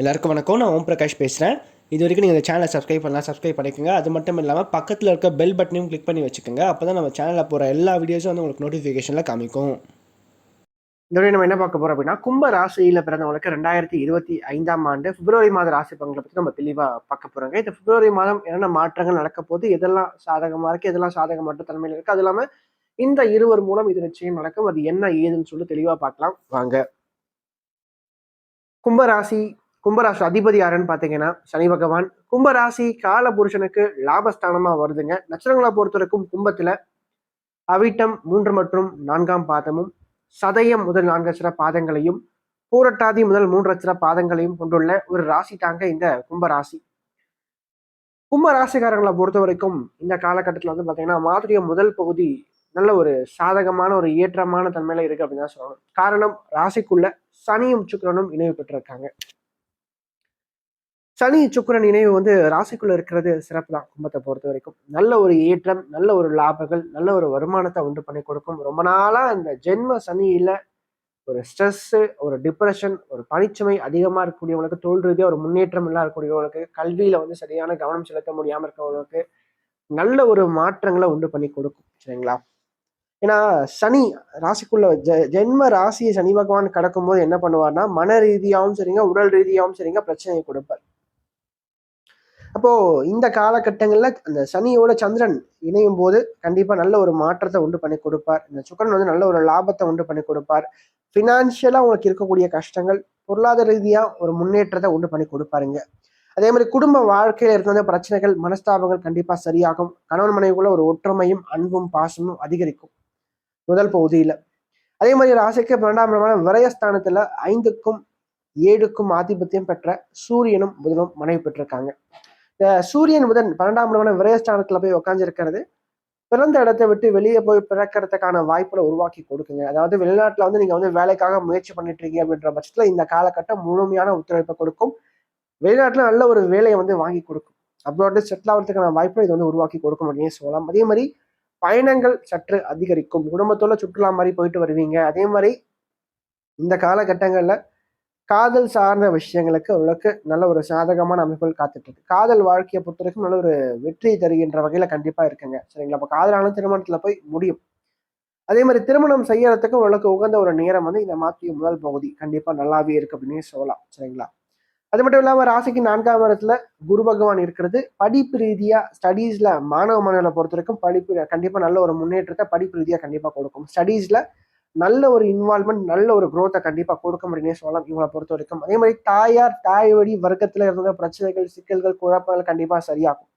எல்லாருக்கும் வணக்கம். நான் ஓம் பிரகாஷ் பேசுகிறேன் இது வரைக்கும் நீங்கள் இந்த சேனலை சப்ஸ்கிரைப் பண்ணலாம் சப்ஸ்கிரைப் பண்ணிக்கோங்க. அது மட்டும் இல்லாமல் பக்கத்தில் இருக்க பெல் பட்டனையும் கிளிக் பண்ணி வச்சுக்கோங்க. அப்போ தான் நம்ம சேனலில் போகிற எல்லா வீடியோஸும் வந்து உங்களுக்கு நோட்டிஃபிகேஷனில் காமிக்கும். இந்த நம்ம என்ன பார்க்க போகிறோம் அப்படின்னா கும்ப ராசியில் பிறந்தவங்களுக்கு ரெண்டாயிரத்தி இருபத்தி ஐந்தாம் ஆண்டு பிப்ரவரி மாத ராசி பங்களை பற்றி நம்ம தெளிவாக பார்க்க போகிறோங்க இந்த பிப்ரவரி மாதம் என்னென்ன மாற்றங்கள் நடக்க போது எதெல்லாம் சாதகமாக இருக்குது எதெல்லாம் சாதகமற்ற தன்மையில் இருக்குது அது இல்லாமல் இந்த இருவர் மூலம் இது நிச்சயம் நடக்கும். அது என்ன ஏதுன்னு சொல்லி தெளிவாக பார்க்கலாம். வாங்க. கும்பராசி கும்பராசி அதிபதி யாருன்னு பார்த்தீங்கன்னா சனி பகவான். கும்பராசி கால புருஷனுக்கு லாபஸ்தானமாக வருதுங்க. நட்சத்திரங்களை பொறுத்த வரைக்கும் கும்பத்தில் அவிட்டம் மூன்று மற்றும் நான்காம் பாதமும் சதயம் முதல் நான்கு அச்சர பாதங்களையும் பூரட்டாதி முதல் மூன்று அச்சர பாதங்களையும் கொண்டுள்ள ஒரு ராசி தாங்க இந்த கும்பராசி. கும்ப ராசிக்காரங்களை பொறுத்த வரைக்கும் இந்த காலகட்டத்தில் வந்து பார்த்தீங்கன்னா மாதிரிய முதல் பகுதி நல்ல ஒரு சாதகமான ஒரு ஏற்றமான தன்மையில இருக்கு அப்படின்னு தான் சொல்லணும். காரணம் ராசிக்குள்ள சனியும் சுக்கரனும் இணைவு பெற்றிருக்காங்க. சனி சுக்கரன் இணைவு வந்து ராசிக்குள்ள இருக்கிறது சிறப்பு தான் கும்பத்தை பொறுத்த வரைக்கும். நல்ல ஒரு ஏற்றம் நல்ல ஒரு லாபங்கள் நல்ல ஒரு வருமானத்தை உண்டு பண்ணி கொடுக்கும். ரொம்ப நாளா இந்த ஜென்ம சனியில ஒரு ஸ்ட்ரெஸ் ஒரு டிப்ரெஷன் ஒரு பனிச்சுமை அதிகமா இருக்கக்கூடியவங்களுக்கு தொழில் ரீதியாக ஒரு முன்னேற்றம் இல்லாத இருக்கக்கூடியவங்களுக்கு கல்வியில வந்து சரியான கவனம் செலுத்த முடியாம இருக்கிறவங்களுக்கு நல்ல ஒரு மாற்றங்களை உண்டு பண்ணி கொடுக்கும். சரிங்களா? ஏன்னா சனி ராசிக்குள்ள ஜ ஜென்ம ராசியை சனி பகவான் கடக்கும்போது என்ன பண்ணுவார்னா மன ரீதியாகவும் சரிங்க உடல் ரீதியாகவும் சரிங்க பிரச்சனையை கொடுப்பார். அப்போ இந்த காலகட்டங்களில் அந்த சனியோட சந்திரன் இணையும் போது கண்டிப்பா நல்ல ஒரு மாற்றத்தை உண்டு பண்ணி கொடுப்பார். இந்த சுக்கரன் வந்து நல்ல ஒரு லாபத்தை உண்டு பண்ணி கொடுப்பார். ஃபினான்ஷியலா உங்களுக்கு இருக்கக்கூடிய கஷ்டங்கள் பொருளாதார ரீதியா ஒரு முன்னேற்றத்தை உண்டு பண்ணி கொடுப்பாருங்க. அதே மாதிரி குடும்ப வாழ்க்கையில இருந்த பிரச்சனைகள் மனஸ்தாபங்கள் கண்டிப்பா சரியாகும். கணவன் மனைவிக்குள்ள ஒரு ஒற்றுமையும் அன்பும் பாசமும் அதிகரிக்கும். முதல் பகுதியில. அதே மாதிரி ராசிக்கு பன்னெண்டாம் இடமான விரயஸ்தானத்துல ஐந்துக்கும் ஏழுக்கும் ஆதிபத்தியம் பெற்ற சூரியனும் புதனும் மனைவி பெற்றிருக்காங்க. சூரியன் புதன் பன்னெண்டாம் இடமான விரயஸ்தானத்துல போய் உட்காந்துருக்கிறது பிறந்த இடத்தை விட்டு வெளியே போய் பிறக்கிறதுக்கான வாய்ப்புகளை உருவாக்கி கொடுக்குங்க. அதாவது வெளிநாட்டுல வந்து நீங்க வந்து வேலைக்காக முயற்சி பண்ணிட்டு இருக்கீங்க அப்படின்ற பட்சத்துல இந்த காலகட்டம் முழுமையான ஒத்துழைப்பை கொடுக்கும். வெளிநாட்டுல நல்ல ஒரு வேலையை வந்து வாங்கி கொடுக்கும். அப்ராட் செட்டில் ஆகிறதுக்கான வாய்ப்பை இது வந்து உருவாக்கி கொடுக்கும் அப்படின்னு சொல்லலாம். அதே மாதிரி பயணங்கள் சற்று அதிகரிக்கும். குடும்பத்தோட சுற்றுலா மாதிரி போயிட்டு வருவீங்க. அதே மாதிரி இந்த காலகட்டங்கள்ல காதல் சார்ந்த விஷயங்களுக்கு ஓரளவுக்கு நல்ல ஒரு சாதகமான அமைப்புகள் காத்துட்டு இருக்கு காதல் வாழ்க்கையை பொறுத்தவரைக்கும் நல்ல ஒரு வெற்றி தருகின்ற வகையில கண்டிப்பா இருக்குங்க. சரிங்களா? அப்ப காதலான திருமணத்துல போய் முடியும். அதே மாதிரி திருமணம் செய்யறதுக்கு ஓரளவுக்கு உகந்த ஒரு நேரம் வந்து இந்த மாத்திய முதல் பகுதி. கண்டிப்பா நல்லாவே இருக்கு அப்படின்னு சொல்லலாம். சரிங்களா? அது மட்டும் இல்லாம ராசிக்கு நான்காம் இடத்துல குரு பகவான் இருக்கிறது. படிப்பு ரீதியா ஸ்டடீஸ்ல மாணவ மாணவர்களை பொறுத்த வரைக்கும் படிப்பு கண்டிப்பா நல்ல ஒரு முன்னேற்றத்தை படிப்பு ரீதியா கண்டிப்பா கொடுக்கும். ஸ்டடீஸ்ல நல்ல ஒரு இன்வால்மெண்ட் நல்ல ஒரு குரோத்தை கண்டிப்பாக கொடுக்க முடியும்னு சொல்லலாம் இவங்களை பொறுத்த வரைக்கும். அதே மாதிரி தாயார் தாய் வழி வர்க்கத்தில் இருந்த பிரச்சனைகள் சிக்கல்கள் குழப்பங்கள் கண்டிப்பாக சரியாகும்.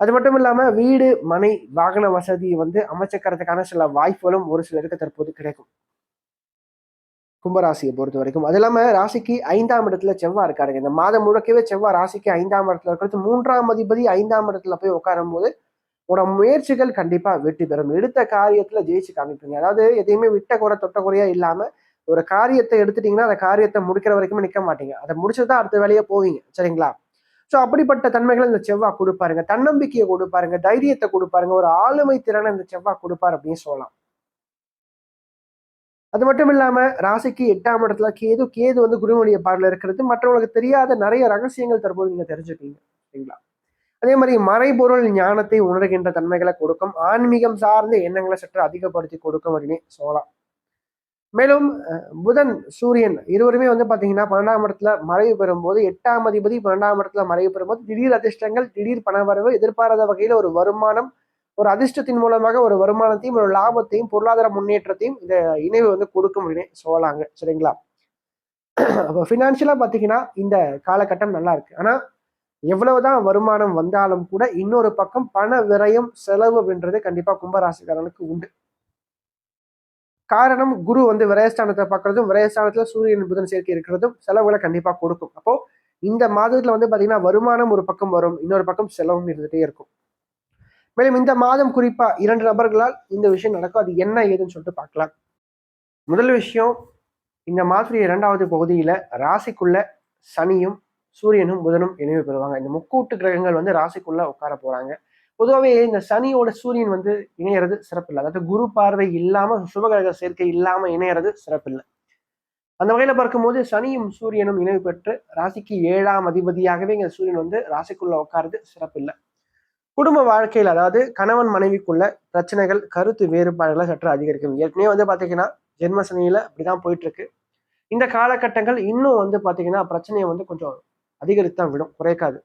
அது மட்டும் இல்லாமல் வீடு மனை வாகன வசதி வந்து அமைச்சுக்கிறதுக்கான சில வாய்ப்புகளும் ஒரு சிலருக்கு தற்போது கிடைக்கும். கும்பராசியை பொறுத்த வரைக்கும். அது இல்லாமல் ராசிக்கு ஐந்தாம் இடத்துல செவ்வா இருக்காருங்க. இந்த மாதம் முழுக்கவே செவ்வாய் ராசிக்கு ஐந்தாம் இடத்துல இருக்கிறது. மூன்றாம் அதிபதி ஐந்தாம் இடத்துல போய் உட்காரும் போது உங்களோட முயற்சிகள் கண்டிப்பா வெற்றி பெறும். எடுத்த காரியத்துல ஜெயிச்சு காமிப்பீங்க. அதாவது எதையுமே விட்ட குறை தொட்ட குறையா இல்லாம ஒரு காரியத்தை எடுத்துட்டீங்கன்னா அந்த காரியத்தை முடிக்கிற வரைக்குமே நிக்க மாட்டீங்க. அதை முடிச்சுதான் அடுத்த வேலையே போவீங்க. சரிங்களா? ஸோ அப்படிப்பட்ட தன்மைகளை இந்த செவ்வா கொடுப்பாருங்க. தன்னம்பிக்கையை கொடுப்பாருங்க. தைரியத்தை கொடுப்பாருங்க. ஒரு ஆளுமை திறனை இந்த செவ்வா கொடுப்பாரு அப்படின்னு சொல்லலாம். அது மட்டும் இல்லாம ராசிக்கு எட்டாம் இடத்துல கேது கேது வந்து குருமொழிய பார்ல இருக்கிறது. மற்றவங்களுக்கு தெரியாத நிறைய ரகசியங்கள் தற்போது நீங்க தெரிஞ்சுக்கீங்க சரிங்களா? அதே மாதிரி மறைபொருள் ஞானத்தை உணர்கின்ற தன்மைகளை கொடுக்கும் ஆன்மீகம் சார்ந்த எண்ணங்களை சற்று அதிகப்படுத்தி கொடுக்கும் அப்படின்னு சொல்லலாம். மேலும் புதன் சூரியன் இருவருமே வந்து பாத்தீங்கன்னா பன்னெண்டாம் இடத்துல மறைவு பெறும்போது எட்டாம் அதிபதி பன்னெண்டாம் இடத்துல மறைவு பெறும்போது திடீர் அதிர்ஷ்டங்கள் திடீர் பணவரவு எதிர்பாராத வகையில் ஒரு வருமானம் ஒரு அதிர்ஷ்டத்தின் மூலமாக ஒரு வருமானத்தையும் ஒரு லாபத்தையும் பொருளாதார முன்னேற்றத்தையும் இந்த இணைவு வந்து கொடுக்கும் அப்படின்னு சொல்லலாங்க. சரிங்களா? அப்போ ஃபினான்ஷியலா பாத்தீங்கன்னா இந்த காலகட்டம் நல்லா இருக்கு. ஆனா எவ்வளவுதான் வருமானம் வந்தாலும் கூட இன்னொரு பக்கம் பண விரயம் செலவு அப்படின்றது கண்டிப்பா கும்பராசிக்காரனுக்கு உண்டு. காரணம் குரு வந்து விரயஸ்தானத்தை பார்க்கறதும் விரயஸ்தானத்துல சூரியன் புதன் சேர்க்கை இருக்கிறதும் செலவுகளை கண்டிப்பா கொடுக்கும். அப்போ இந்த மாதத்துல வந்து பாத்தீங்கன்னா வருமானம் ஒரு பக்கம் வரும் இன்னொரு பக்கம் செலவும் இருந்துட்டே இருக்கும். மேலும் இந்த மாதம் குறிப்பா இரண்டு நபர்களால் இந்த விஷயம் நடக்கும். அது என்ன ஏதுன்னு சொல்லிட்டு பார்க்கலாம். முதல் விஷயம் இந்த மாதிரி இரண்டாவது பகுதியில ராசிக்குள்ள சனியும் சூரியனும் புதனும் இணைவு பெறுவாங்க. இந்த முக்கூட்டு கிரகங்கள் வந்து ராசிக்குள்ள உட்கார போறாங்க. பொதுவாகவே இந்த சனியோட சூரியன் வந்து இணையறது சிறப்பில்லை. அதாவது குரு பார்வை இல்லாம சுபகிரக சேர்க்கை இல்லாம இணையறது சிறப்பில்லை. அந்த வகையில் பார்க்கும்போது சனியும் சூரியனும் இணைவு பெற்று ராசிக்கு ஏழாம் அதிபதியாகவே இந்த சூரியன் வந்து ராசிக்குள்ள உட்காருது சிறப்பில்லை. குடும்ப வாழ்க்கையில் அதாவது கணவன் மனைவிக்குள்ள பிரச்சனைகள் கருத்து வேறுபாடுகளை சற்று அதிகரிக்கும். ஏற்கனவே வந்து பார்த்தீங்கன்னா ஜென்ம சனியில அப்படிதான் போயிட்டு இருக்கு. இந்த காலகட்டங்கள் இன்னும் வந்து பார்த்தீங்கன்னா பிரச்சனையை வந்து கொஞ்சம் அதிகரித்து தான் விடும் குறைக்காது.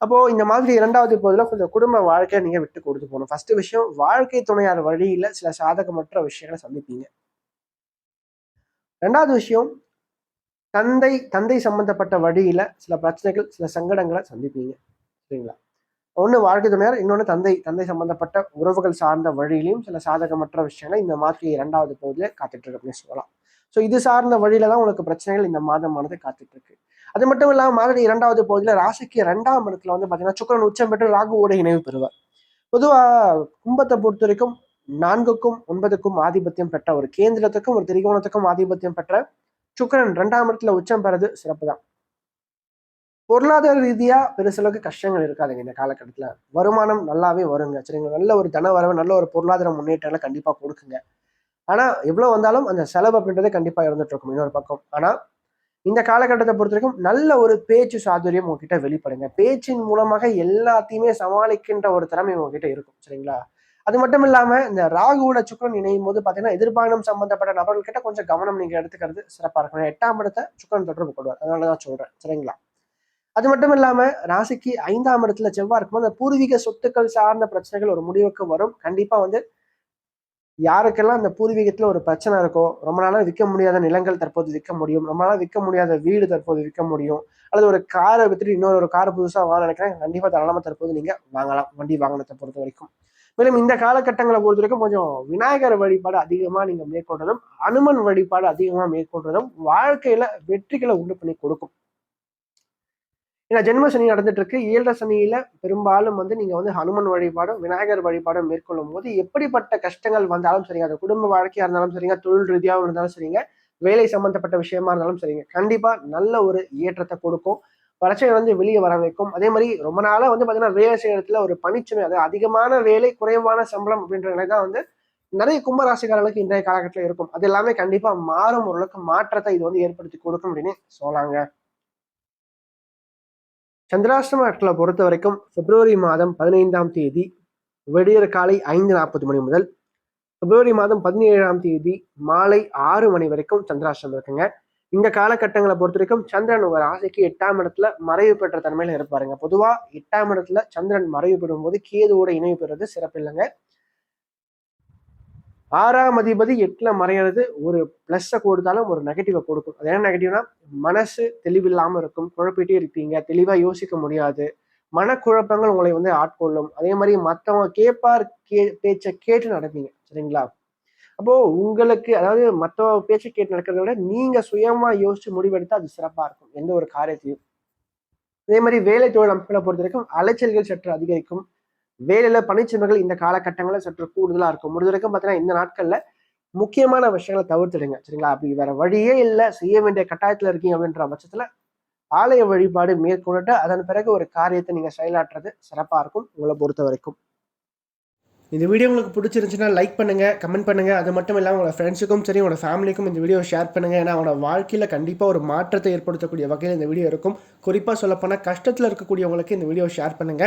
அப்போ இந்த மாதிரி இரண்டாவது பகுதியில் கொஞ்சம் குடும்ப வாழ்க்கையை நீங்க விட்டு கொடுத்து போகணும். ஃபர்ஸ்ட் விஷயம் வாழ்க்கை துணையார் வழியில சில சாதகமற்ற விஷயங்களை சந்திப்பீங்க. ரெண்டாவது விஷயம் தந்தை தந்தை சம்பந்தப்பட்ட வழியில சில பிரச்சனைகள் சில சங்கடங்களை சந்திப்பீங்க. சரிங்களா? ஒன்று வாழ்க்கை துணையார் இன்னொன்று தந்தை. தந்தை சம்பந்தப்பட்ட உறவுகள் சார்ந்த வழியிலையும் சில சாதகமற்ற விஷயங்களை இந்த மாதிரி இரண்டாவது பகுதியில் காத்துட்டு இருக்கு அப்படின்னு சொல்லலாம். ஸோ இது சார்ந்த வழியில தான் உங்களுக்கு பிரச்சனைகள் இந்த மாதமானது காத்துட்டு இருக்கு. அது மட்டும் இல்லாமல் மாதிரி இரண்டாவது பகுதியில் ராசிக்கு இரண்டாம் இடத்துல வந்து பார்த்தீங்கன்னா சுக்கரன் உச்சம் பெற்று ராகுவோட இணைவு பெறுவார். பொதுவாக கும்பத்தை பொறுத்த வரைக்கும் நான்குக்கும் ஒன்பதுக்கும் ஆதிபத்தியம் பெற்ற ஒரு கேந்திரத்துக்கும் ஒரு திரிகோணத்துக்கும் ஆதிபத்தியம் பெற்ற சுக்கரன் ரெண்டாம் இடத்துல உச்சம் பெறது சிறப்பு தான் பொருளாதார ரீதியா பெருசளவுக்கு கஷ்டங்கள் இருக்காதுங்க இந்த காலகட்டத்துல. வருமானம் நல்லாவே வருங்க. சரிங்க நல்ல ஒரு தன வரவு நல்ல ஒரு பொருளாதார முன்னேற்றங்களை கண்டிப்பா கொடுக்குங்க. ஆனா எவ்வளவு வந்தாலும் அந்த செலவு அப்படின்றதே கண்டிப்பா இருந்துட்டு இருக்கும் இன்னொரு பக்கம். ஆனா இந்த காலகட்டத்தை பொறுத்த வரைக்கும் நல்ல ஒரு பேச்சு சாதுரியம் உங்ககிட்ட வெளிப்படுங்க. பேச்சின் மூலமாக எல்லாத்தையுமே சமாளிக்கின்ற ஒரு திறமை உங்ககிட்ட இருக்கும். சரிங்களா? அது மட்டும் இல்லாம இந்த ராகுவோட சுக்கரன் இணையும் போது பாத்தீங்கன்னா எதிர்பானம் சம்பந்தப்பட்ட நபர்கள் கிட்ட கொஞ்சம் கவனம் நீங்க எடுத்துக்கிறது சிறப்பா இருக்கும். எட்டாம் இடத்தை சுக்கரன் தொடர்பு கொள்வார். அதனாலதான் சொல்றேன். சரிங்களா? அது மட்டும் இல்லாம ராசிக்கு ஐந்தாம் இடத்துல செவ்வாய் இருக்கும்போது அந்த பூர்வீக சொத்துக்கள் சார்ந்த பிரச்சனைகள் ஒரு முடிவுக்கு வரும். கண்டிப்பா வந்து யாருக்கெல்லாம் அந்த பூர்வீகத்தில் ஒரு பிரச்சனை இருக்கோ ரொம்ப நாளாக விற்க முடியாத நிலங்கள் தற்போது விற்க முடியும். ரொம்ப நாளாக விற்க முடியாத வீடு தற்போது விற்க முடியும். அல்லது ஒரு காரை விற்றுட்டு இன்னொரு ஒரு காரை புதுசாக வாங்க நினைக்கிறேன் கண்டிப்பாக தாராளமாக தற்போது நீங்கள் வாங்கலாம். வண்டி வாகனத்தை பொறுத்த வரைக்கும். மேலும் இந்த காலகட்டங்களை பொறுத்த வரைக்கும் கொஞ்சம் விநாயகர் வழிபாடு அதிகமாக நீங்கள் மேற்கொள்றதும் அனுமன் வழிபாடு அதிகமாக மேற்கொள்றதும் வாழ்க்கையில் வெற்றிகளை உண்டு பண்ணி கொடுக்கும். ஏன்னா ஜென்ம சனி நடந்துட்டு இருக்கு ஏழரை சனியில பெரும்பாலும் வந்து நீங்க வந்து ஹனுமன் வழிபாடும் விநாயகர் வழிபாடும் மேற்கொள்ளும் போது எப்படிப்பட்ட கஷ்டங்கள் வந்தாலும் சரிங்க. அது குடும்ப வாழ்க்கையா இருந்தாலும் சரிங்க. தொழில் ரீதியாகவும் இருந்தாலும் சரிங்க. வேலை சம்பந்தப்பட்ட விஷயமா இருந்தாலும் சரிங்க. கண்டிப்பா நல்ல ஒரு ஏற்றத்தை கொடுக்கும். பிரச்சனை வந்து வெளியே வர வைக்கும். அதே மாதிரி ரொம்ப நாளா வந்து பாத்தீங்கன்னா வேலை செய்யறதுல ஒரு பணிச்சுமை அது அதிகமான வேலை குறைவான சம்பளம் அப்படின்ற நிலை தான் வந்து நிறைய கும்பராசிக்காரர்களுக்கு இன்றைய காலகட்டத்தில் இருக்கும். அது எல்லாமே கண்டிப்பா மாறும் ஓரளவுக்கு மாற்றத்தை இது வந்து ஏற்படுத்தி கொடுக்கும் அப்படின்னு சொல்லாங்க. சந்திராஷ்டம நாட்களை பொறுத்த வரைக்கும் பிப்ரவரி மாதம் பதினைந்தாம் தேதி விடியற் காலை ஐந்து நாற்பது மணி முதல் பிப்ரவரி மாதம் பதினேழாம் தேதி மாலை ஆறு மணி வரைக்கும் சந்திராஷ்டிரம் இருக்குங்க. இந்த காலகட்டங்களை பொறுத்த வரைக்கும் சந்திரன் ஒரு ராசிக்கு எட்டாம் இடத்துல மறைவு பெற்ற தன்மையில இருப்பாருங்க. பொதுவா எட்டாம் இடத்துல சந்திரன் மறைவு பெறும் போது கேதுவோட இணைவு பெறுறது சிறப்பு இல்லைங்க ஆறாம் அதிபதி எட்டுல மறையிறது ஒரு பிளஸ்ஸை கொடுத்தாலும் ஒரு நெகட்டிவை கொடுக்கும். அது என்ன நெகட்டிவ்னா மனசு தெளிவில்லாமல் இருக்கும். குழப்பிட்டே இருப்பீங்க. தெளிவாக யோசிக்க முடியாது. மனக்குழப்பங்கள் உங்களை வந்து ஆட்கொள்ளும். அதே மாதிரி மற்றவங்க கேட்பார் கே பேச்சை கேட்டு நடப்பீங்க. சரிங்களா? அப்போ உங்களுக்கு அதாவது மற்றவங்க பேச்சை கேட்டு நடக்கிறத விட நீங்க சுயமா யோசிச்சு முடிவெடுத்தா அது சிறப்பாக இருக்கும். எந்த ஒரு காரியத்தையும். அதே மாதிரி வேலை தொழில் அமைப்புகளை பொறுத்த வரைக்கும் அலைச்சல்கள் சற்று அதிகரிக்கும். வேலையில பணிச்சுமைகள் இந்த காலகட்டங்களில் சற்று கூடுதலா இருக்கும். முடிஞ்ச வரைக்கும் பார்த்தீங்கன்னா இந்த நாட்கள்ல முக்கியமான விஷயங்களை தவிர்த்துடுங்க. சரிங்களா? அப்படி வேற வழியே இல்லை. செய்ய வேண்டிய கட்டாயத்துல இருக்கீங்க அப்படின்ற பட்சத்துல ஆலய வழிபாடு மேற்கொண்டுட்டு அதன் பிறகு ஒரு காரியத்தை நீங்க செயலாற்றுறது சிறப்பா இருக்கும். உங்களை பொறுத்த வரைக்கும். இந்த வீடியோ உங்களுக்கு பிடிச்சிருந்துச்சுன்னா லைக் பண்ணுங்க கமெண்ட் பண்ணுங்க. அது மட்டும் இல்லாமல் உங்களோட ஃப்ரெண்ட்ஸுக்கும் சரி உங்களோட ஃபேமிலிக்கும் இந்த வீடியோ ஷேர் பண்ணுங்க. ஏன்னா அவனோட வாழ்க்கையில் கண்டிப்பாக ஒரு மாற்றத்தை ஏற்படுத்தக்கூடிய வகையில் இந்த வீடியோ இருக்கும். குறிப்பாக சொல்லப்போனால் கஷ்டத்தில் இருக்கக்கூடியவங்களுக்கு இந்த வீடியோ ஷேர் பண்ணுங்க.